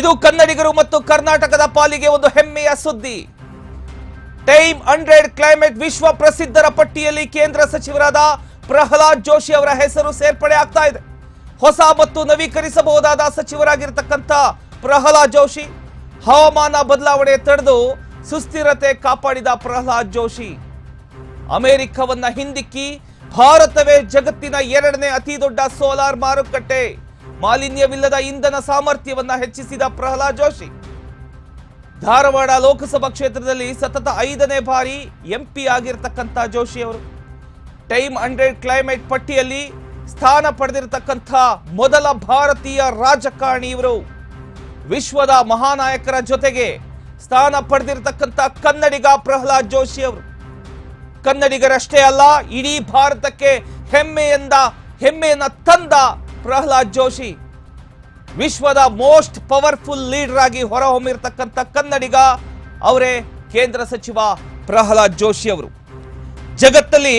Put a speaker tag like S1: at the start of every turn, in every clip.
S1: ಇದು ಕನ್ನಡಿಗರು ಮತ್ತು ಕರ್ನಾಟಕದ ಪಾಲಿಗೆ ಒಂದು ಹೆಮ್ಮೆಯ ಸುದ್ದಿ. ಟೈಮ್ ಹಂಡ್ರೆಡ್ ಕ್ಲೈಮೇಟ್ ವಿಶ್ವ ಪ್ರಸಿದ್ಧರ ಪಟ್ಟಿಯಲ್ಲಿ ಕೇಂದ್ರ ಸಚಿವರಾದ ಪ್ರಹ್ಲಾದ್ ಜೋಶಿ ಅವರ ಹೆಸರು ಸೇರ್ಪಡೆ ಆಗ್ತಾ ಇದೆ. ಹೊಸ ಮತ್ತು ನವೀಕರಿಸಬಹುದಾದ ಸಚಿವರಾಗಿರ್ತಕ್ಕಂಥ ಪ್ರಹ್ಲಾದ್ ಜೋಶಿ, ಹವಾಮಾನ ಬದಲಾವಣೆ ತಡೆದು ಸುಸ್ಥಿರತೆ ಕಾಪಾಡಿದ ಪ್ರಹ್ಲಾದ್ ಜೋಶಿ. ಅಮೆರಿಕವನ್ನ ಹಿಂದಿಕ್ಕಿ ಭಾರತವೇ ಜಗತ್ತಿನ ಎರಡನೇ ಅತಿ ದೊಡ್ಡ ಸೋಲಾರ್ ಮಾರುಕಟ್ಟೆ. ಮಾಲಿನ್ಯವಿಲ್ಲದ ಇಂಧನ ಸಾಮರ್ಥ್ಯವನ್ನ ಹೆಚ್ಚಿಸಿದ ಪ್ರಹ್ಲಾದ್ ಜೋಶಿ. ಧಾರವಾಡ ಲೋಕಸಭಾ ಕ್ಷೇತ್ರದಲ್ಲಿ ಸತತ ಐದನೇ ಬಾರಿ ಎಂಪಿ ಆಗಿರತಕ್ಕಂಥ ಜೋಶಿ ಅವರು. ಟೈಮ್ ಹಂಡ್ರೆಡ್ ಕ್ಲೈಮೇಟ್ ಪಟ್ಟಿಯಲ್ಲಿ ಸ್ಥಾನ ಪಡೆದಿರತಕ್ಕಂಥ ಮೊದಲ ಭಾರತೀಯ ರಾಜಕಾರಣಿ ಇವರು. ವಿಶ್ವದ ಮಹಾನಾಯಕರ ಜೊತೆಗೆ ಸ್ಥಾನ ಪಡೆದಿರತಕ್ಕಂಥ ಕನ್ನಡಿಗ ಪ್ರಹ್ಲಾದ್ ಜೋಶಿ ಅವರು. ಕನ್ನಡಿಗರಷ್ಟೇ ಅಲ್ಲ, ಇಡೀ ಭಾರತಕ್ಕೆ ಹೆಮ್ಮೆಯಿಂದ ಹೆಮ್ಮೆಯನ್ನ ತಂದ ಪ್ರಹ್ಲಾದ್ ಜೋಶಿ ವಿಶ್ವದ ಮೋಸ್ಟ್ ಪವರ್ಫುಲ್ ಲೀಡರ್ ಆಗಿ ಹೊರಹೊಮ್ಮಿರ್ತಕ್ಕಂಥ ಕನ್ನಡಿಗ ಅವರೇ ಕೇಂದ್ರ ಸಚಿವ ಪ್ರಹ್ಲಾದ್ ಜೋಶಿ ಅವರು. ಜಗತ್ತಲ್ಲಿ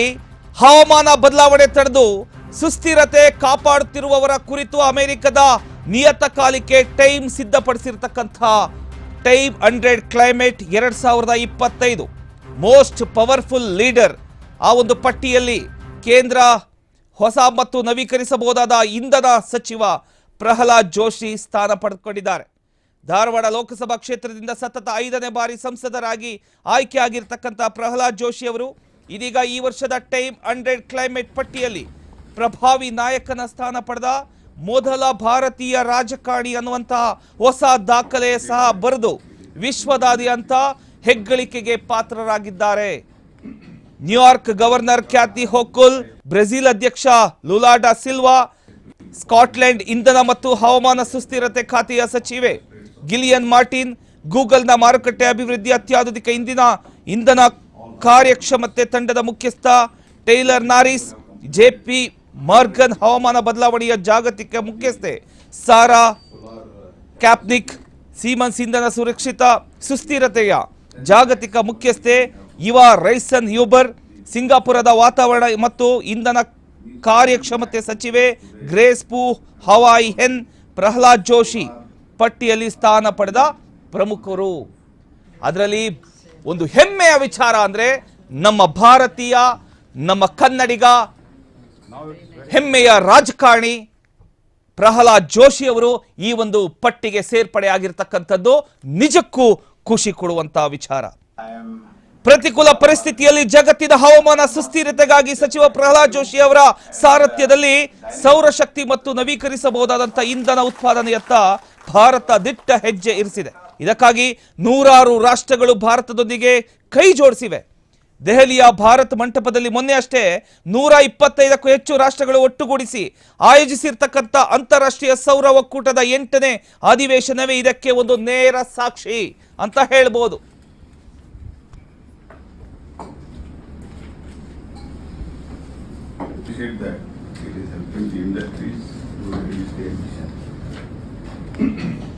S1: ಹವಾಮಾನ ಬದಲಾವಣೆ ತಡೆದು ಸುಸ್ಥಿರತೆ ಕಾಪಾಡುತ್ತಿರುವವರ ಕುರಿತು ಅಮೆರಿಕದ ನಿಯತಕಾಲಿಕೆ ಟೈಮ್ ಸಿದ್ಧಪಡಿಸಿರ್ತಕ್ಕಂಥ ಟೈಮ್ ಹಂಡ್ರೆಡ್ ಕ್ಲೈಮೇಟ್ ಎರಡ್ ಸಾವಿರದ ಇಪ್ಪತ್ತೈದು ಮೋಸ್ಟ್ ಪವರ್ಫುಲ್ ಲೀಡರ್ ಆ ಒಂದು ಪಟ್ಟಿಯಲ್ಲಿ ಕೇಂದ್ರ ಹೊಸ ಮತ್ತು ನವೀಕರಿಸಬಹುದಾದ ಇಂಧನ ಸಚಿವ ಪ್ರಹ್ಲಾದ್ ಜೋಶಿ ಸ್ಥಾನ ಪಡೆದುಕೊಂಡಿದ್ದಾರೆ ಧಾರವಾಡ ಲೋಕಸಭಾ ಕ್ಷೇತ್ರದಿಂದ ಸತತ ಐದನೇ ಬಾರಿ ಸಂಸದರಾಗಿ ಆಯ್ಕೆಯಾಗಿರ್ತಕ್ಕಂಥ ಪ್ರಹ್ಲಾದ್ ಜೋಶಿ ಅವರು ಇದೀಗ ಈ ವರ್ಷದ ಟೈಮ್ ಹಂಡ್ರೆಡ್ ಕ್ಲೈಮೇಟ್ ಪಟ್ಟಿಯಲ್ಲಿ ಪ್ರಭಾವಿ ನಾಯಕನ ಸ್ಥಾನ ಪಡೆದ ಮೊದಲ ಭಾರತೀಯ ರಾಜಕಾರಣಿ ಅನ್ನುವಂತಹ ಹೊಸ ದಾಖಲೆ ಸಹ ಬರೆದು ವಿಶ್ವದಾದ್ಯಂತ ಹೆಗ್ಗಳಿಕೆಗೆ ಪಾತ್ರರಾಗಿದ್ದಾರೆ. ನ್ಯೂಯಾರ್ಕ್ ಗವರ್ನರ್ ಖ್ಯಾತಿ ಹೊಕ್ಕುಲ್ ಬ್ರೆಜಿಲ್ ಅಧ್ಯಕ್ಷ ಲುಲಾಡಾ ಸಿಲ್ವಾ, ಸ್ಕಾಟ್ಲೆಂಡ್ ಇಂಧನ ಮತ್ತು ಹವಾಮಾನ ಸುಸ್ಥಿರತೆ ಖಾತೆಯ ಸಚಿವೆ ಗಿಲಿಯನ್ ಮಾರ್ಟಿನ್, ಗೂಗಲ್ನ ಮಾರುಕಟ್ಟೆ ಅಭಿವೃದ್ಧಿ ಅತ್ಯಾಧುನಿಕ ಇಂದಿನ ಇಂಧನ ಕಾರ್ಯಕ್ಷಮತೆ ತಂಡದ ಮುಖ್ಯಸ್ಥ ಟೈಲರ್ ನಾರಿಸ್ ಜೆಪಿ ಮಾರ್ಗನ್ ಹವಾಮಾನ ಬದಲಾವಣೆಯ ಜಾಗತಿಕ ಮುಖ್ಯಸ್ಥೆ ಸಾರಾ ಕ್ಯಾಪ್ನಿಕ್, ಸೀಮನ್ಸ್ ಇಂಧನ ಸುರಕ್ಷಿತ ಸುಸ್ಥಿರತೆಯ ಜಾಗತಿಕ ಮುಖ್ಯಸ್ಥೆ ಇವ ರೈಸನ್ ಯೂಬರ್ ಸಿಂಗಾಪುರದ ವಾತಾವರಣ ಮತ್ತು ಇಂಧನ ಕಾರ್ಯಕ್ಷಮತೆ ಸಚಿವೆ ಗ್ರೇಸ್ ಪೂ ಹವಾಯಿ ಹೆನ್, ಪ್ರಹ್ಲಾದ್ ಜೋಶಿ ಪಟ್ಟಿಯಲ್ಲಿ ಸ್ಥಾನ ಪಡೆದ ಪ್ರಮುಖರು. ಅದರಲ್ಲಿ ಒಂದು ಹೆಮ್ಮೆಯ ವಿಚಾರ ಅಂದರೆ ನಮ್ಮ ಭಾರತೀಯ, ನಮ್ಮ ಕನ್ನಡಿಗ, ಹೆಮ್ಮೆಯ ರಾಜಕಾರಣಿ ಪ್ರಹ್ಲಾದ್ ಜೋಶಿ ಅವರು ಈ ಒಂದು ಪಟ್ಟಿಗೆ ಸೇರ್ಪಡೆ ಆಗಿರ್ತಕ್ಕಂಥದ್ದು ನಿಜಕ್ಕೂ ಖುಷಿ ಕೊಡುವಂತಹ ವಿಚಾರ. ಪ್ರತಿಕೂಲ ಪರಿಸ್ಥಿತಿಯಲ್ಲಿ ಜಗತ್ತಿನ ಹವಾಮಾನ ಸುಸ್ಥಿರತೆಗಾಗಿ ಸಚಿವ ಪ್ರಹ್ಲಾದ್ ಜೋಶಿ ಅವರ ಸಾರಥ್ಯದಲ್ಲಿ ಸೌರಶಕ್ತಿ ಮತ್ತು ನವೀಕರಿಸಬಹುದಾದಂತಹ ಇಂಧನ ಉತ್ಪಾದನೆಯತ್ತ ಭಾರತ ದಿಟ್ಟ ಹೆಜ್ಜೆ ಇರಿಸಿದೆ. ಇದಕ್ಕಾಗಿ ನೂರಾರು ರಾಷ್ಟ್ರಗಳು ಭಾರತದೊಂದಿಗೆ ಕೈ ಜೋಡಿಸಿವೆ. ದೆಹಲಿಯ ಭಾರತ್ ಮಂಟಪದಲ್ಲಿ ಮೊನ್ನೆ ಅಷ್ಟೇ ನೂರ ಇಪ್ಪತ್ತೈದಕ್ಕೂ ಹೆಚ್ಚು ರಾಷ್ಟ್ರಗಳು ಒಟ್ಟುಗೂಡಿಸಿ ಆಯೋಜಿಸಿರ್ತಕ್ಕಂಥ ಅಂತಾರಾಷ್ಟ್ರೀಯ ಸೌರ ಒಕ್ಕೂಟದ ಎಂಟನೇ ಅಧಿವೇಶನವೇ ಇದಕ್ಕೆ ಒಂದು ನೇರ ಸಾಕ್ಷಿ ಅಂತ ಹೇಳ್ಬೋದು.
S2: Appreciate that it is helping the industries to reduce the emission.